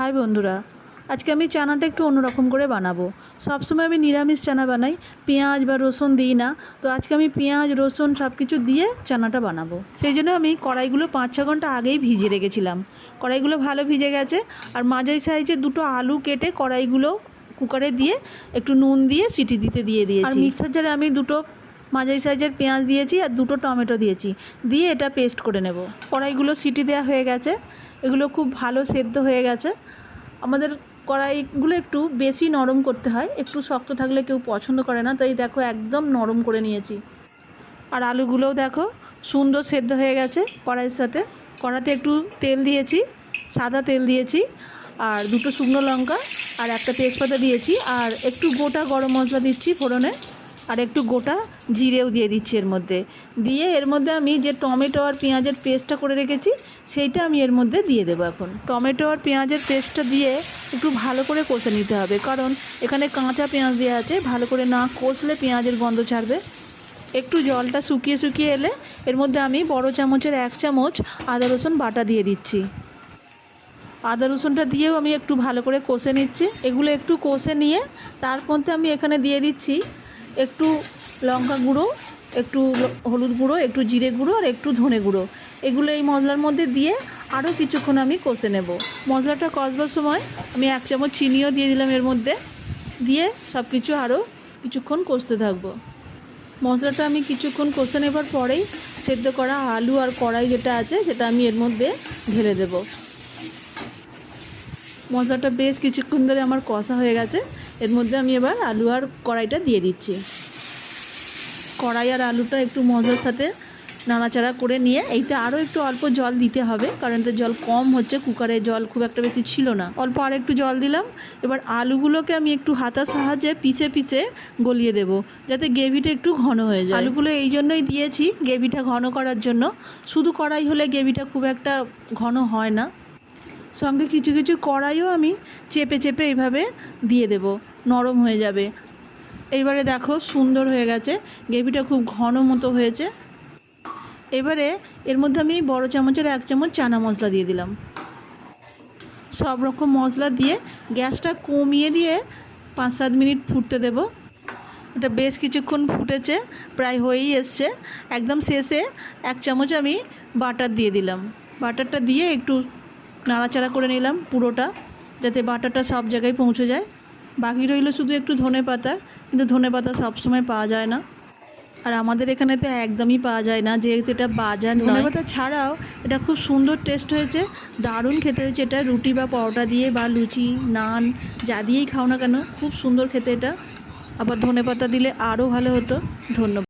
High বন্ধুরা, আজকে আমি চানাটা একটু অন্যরকম করে বানাবো। সবসময় আমি নিরামিষ চানা বানাই, পেঁয়াজ বা রসুন দিই না। তো আজকে আমি পেঁয়াজ, রসুন সব কিছু দিয়ে চানাটা বানাবো। সেই জন্য আমি কড়াইগুলো পাঁচ ছ ঘণ্টা আগেই ভিজিয়ে রেখেছিলাম। কড়াইগুলো ভালো ভিজে গেছে আর মাঝারি সাইজে দুটো আলু কেটে কড়াইগুলো কুকারে দিয়ে একটু নুন দিয়ে সিটি দিতে দিয়ে দিয়েছি। আর মিক্সার জারে আমি দুটো মাঝারি সাইজের পেঁয়াজ দিয়েছি আর দুটো টমেটো দিয়েছি। দিয়ে এটা পেস্ট করে নেব। কড়াইগুলো সিটি দেওয়া হয়ে গেছে। এগুলো খুব ভালো সেদ্ধ হয়ে গেছে। আমাদের কড়াইগুলো একটু বেশি নরম করতে হয়, একটু শক্ত থাকলে কেউ পছন্দ করে না, তাই দেখো একদম নরম করে নিয়েছি। আর আলুগুলোও দেখো সুন্দর সেদ্ধ হয়ে গেছে কড়াইয়ের সাথে। কড়াতে একটু তেল দিয়েছি, সাদা তেল দিয়েছি, আর দুটো শুকনো লঙ্কা, আর একটা তেজপাতা দিয়েছি, আর একটু গোটা গরম মশলা দিচ্ছি ফোড়নে। আর একটু গোটা জিরেও দিয়ে দিচ্ছি এর মধ্যে। দিয়ে এর মধ্যে আমি যে টমেটো আর পেঁয়াজের পেস্টটা করে রেখেছি, সেইটা আমি এর মধ্যে দিয়ে দেবো এখন। টমেটো আর পেঁয়াজের পেস্টটা দিয়ে একটু ভালো করে কষে নিতে হবে, কারণ এখানে কাঁচা পেঁয়াজ দেওয়া আছে, ভালো করে না কষলে পেঁয়াজের গন্ধ ছাড়বে। একটু জলটা শুকিয়ে শুকিয়ে এলে এর মধ্যে আমি বড় চামচের এক চামচ আদা, রসুন বাটা দিয়ে দিচ্ছি। আদা, রসুনটা দিয়েও আমি একটু ভালো করে কষে নিচ্ছি। এগুলো একটু কষে নিয়ে তার মধ্যে আমি এখানে দিয়ে দিচ্ছি একটু লঙ্কা গুঁড়ো, একটু হলুদ গুঁড়ো, একটু জিরে গুঁড়ো আর একটু ধনে গুঁড়ো। এগুলো এই মশলার মধ্যে দিয়ে আরও কিছুক্ষণ আমি কষে নেব। মশলাটা কষবার সময় আমি এক চামচ চিনিও দিয়ে দিলাম এর মধ্যে। দিয়ে সব কিছু আরও কিছুক্ষণ কষতে থাকব। মশলাটা আমি কিছুক্ষণ কষে নেবার পরেই সেদ্ধ করা আলু আর কড়াই যেটা আছে সেটা আমি এর মধ্যে ঢেলে দেব। মশলাটা বেশ কিছুক্ষণ ধরে আমার কষা হয়ে গেছে। এর মধ্যে আমি এবার আলু আর কড়াইটা দিয়ে দিচ্ছি। কড়াই আর আলুটা একটু মশলার সাথে নাড়াচাড়া করে নিয়ে, এইতে আরও একটু অল্প জল দিতে হবে, কারণ এতে জল কম হচ্ছে, কুকারে জল খুব একটা বেশি ছিল না। অল্প আর একটু জল দিলাম, এবার আলুগুলোকে আমি একটু হাতার সাহায্যে পিছে পিছে গলিয়ে দেব, যাতে গ্রেভিটা একটু ঘন হয়ে যায়। আলুগুলো এই জন্যই দিয়েছি, গ্রেভিটা ঘন করার জন্য। শুধু কড়াই হলে গ্রেভিটা খুব একটা ঘন হয় না। সঙ্গে কিছু কিছু কড়াইও আমি চেপে চেপে এইভাবে দিয়ে দেব। নরম হয়ে যাবে। এইবারে দেখো সুন্দর হয়ে গেছে। গ্রেভিটা খুব ঘন মতো হয়েছে। এবারে এর মধ্যে আমি বড় চামচের এক চামচ চানা মশলা দিয়ে দিলাম। সব রকম মশলা দিয়ে গ্যাসটা কমিয়ে দিয়ে পাঁচ সাত মিনিট ফুটতে দেব। এটা বেশ কিছুক্ষণ ফুটেছে, প্রায় হয়েই এসছে। একদম শেষে এক চামচ আমি বাটার দিয়ে দিলাম। বাটারটা দিয়ে একটু নাড়াচাড়া করে নিলাম পুরোটা, যাতে বাটারটা সব জায়গায় পৌঁছে যায়। বাকি রইল শুধু একটু ধনে পাতা কিন্তু ধনে পাতা সবসময় পাওয়া যায় না। আর আমাদের এখানে তো একদমই পাওয়া যায় না যেহেতু এটা বাজার ধনে পাতা ছাড়াও এটা খুব সুন্দর টেস্ট হয়েছে দারুণ খেতে হয়েছে এটা রুটি বা পরোটা দিয়ে বা লুচি নান যা দিয়েই খাও না কেন খুব সুন্দর খেতে এটা। আবার ধনে পাতা দিলে আরও ভালো হতো ধন্যবাদ।